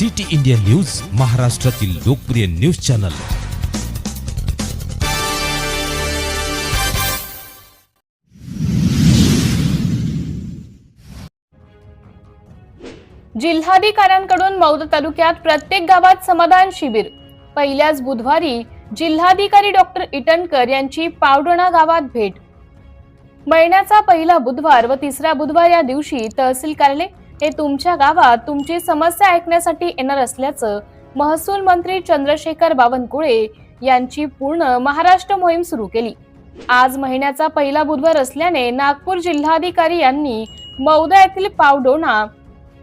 City India news महाराष्ट्रातील लोकप्रिय news channel. जिल्हाधिकाऱ्यांकडून मौद तालुक्यात प्रत्येक गावात समाधान शिबिर. पहिल्याच बुधवारी जिल्हाधिकारी डॉक्टर इटनकर यांची पावडणा गावात भेट. महिन्याचा पहिला बुधवार व तिसरा बुधवार या दिवशी तहसील कार्यालय हे तुमच्या गावात तुमची समस्या ऐकण्यासाठी येणार असल्याचं महसूल मंत्री चंद्रशेखर बावनकुळे यांची पूर्ण महाराष्ट्र मोहीम सुरू केली. आज महिन्याचा पहिला बुधवार असल्याने नागपूर जिल्हाधिकारी यांनी मौदा येथील पावडोणा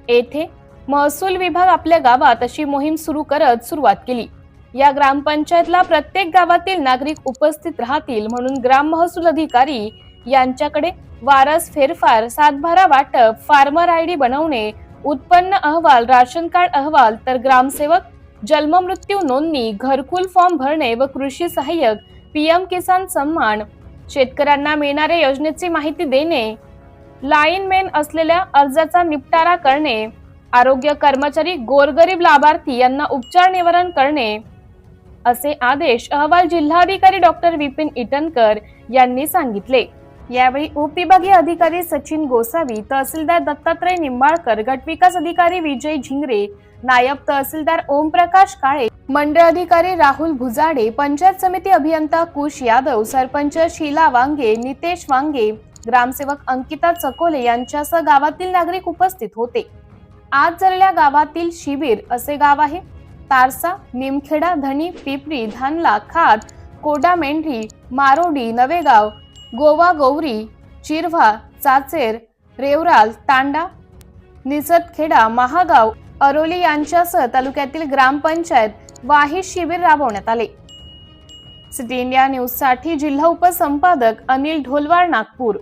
येथे महसूल विभाग आपल्या गावात अशी मोहीम सुरू करत सुरुवात केली. या ग्रामपंचायतला प्रत्येक गावातील नागरिक उपस्थित राहतील म्हणून ग्राम महसूल अधिकारी यांच्याकडे वारस फेरफार सातभारा वाटप फार्मर आय डी बनवणे उत्पन्न अहवाल राशन कार्ड अहवाल तर ग्रामसेवक जन्ममृत्यू नोंदणी घरकुल फॉर्म भरणे व कृषी सहाय्यक पीएम किसान सन्मान शेतकऱ्यांना मिळणाऱ्या योजनेची माहिती देणे लाईन मेन असलेल्या अर्जाचा निपटारा करणे आरोग्य कर्मचारी गोरगरीब लाभार्थी यांना उपचार निवारण करणे असे आदेश अहवाल जिल्हाधिकारी डॉक्टर विपिन इटनकर यांनी सांगितले. यावेळी उपविभागीय अधिकारी सचिन गोसावी तहसीलदार दत्तात्रय निंबाळकर गटविकास अधिकारी विजय झिंगरे नायब तहसीलदार ओमप्रकाश काळे मंडळ अधिकारी राहुल भुजाडे पंचायत समिती अभियंता कुश यादव सरपंच शीला वांगे नितेश वांगे ग्रामसेवक अंकिता चकोले यांच्यासह गावातील नागरिक उपस्थित होते. आज झालेल्या गावातील शिबिर असे गाव आहे. तारसा निमखेडा धनी पिपरी धानला खात कोडा मेंढरी मारोडी नवेगाव गोवा गौरी चिरवा चाचेर रेवराल तांडा निसतखेडा महागाव अरोली यांच्यासह तालुक्यातील ग्रामपंचायत वाही शिबिर राबवण्यात आले. सिटी इंडिया न्यूजसाठी जिल्हा उपसंपादक अनिल ढोलवार नागपूर.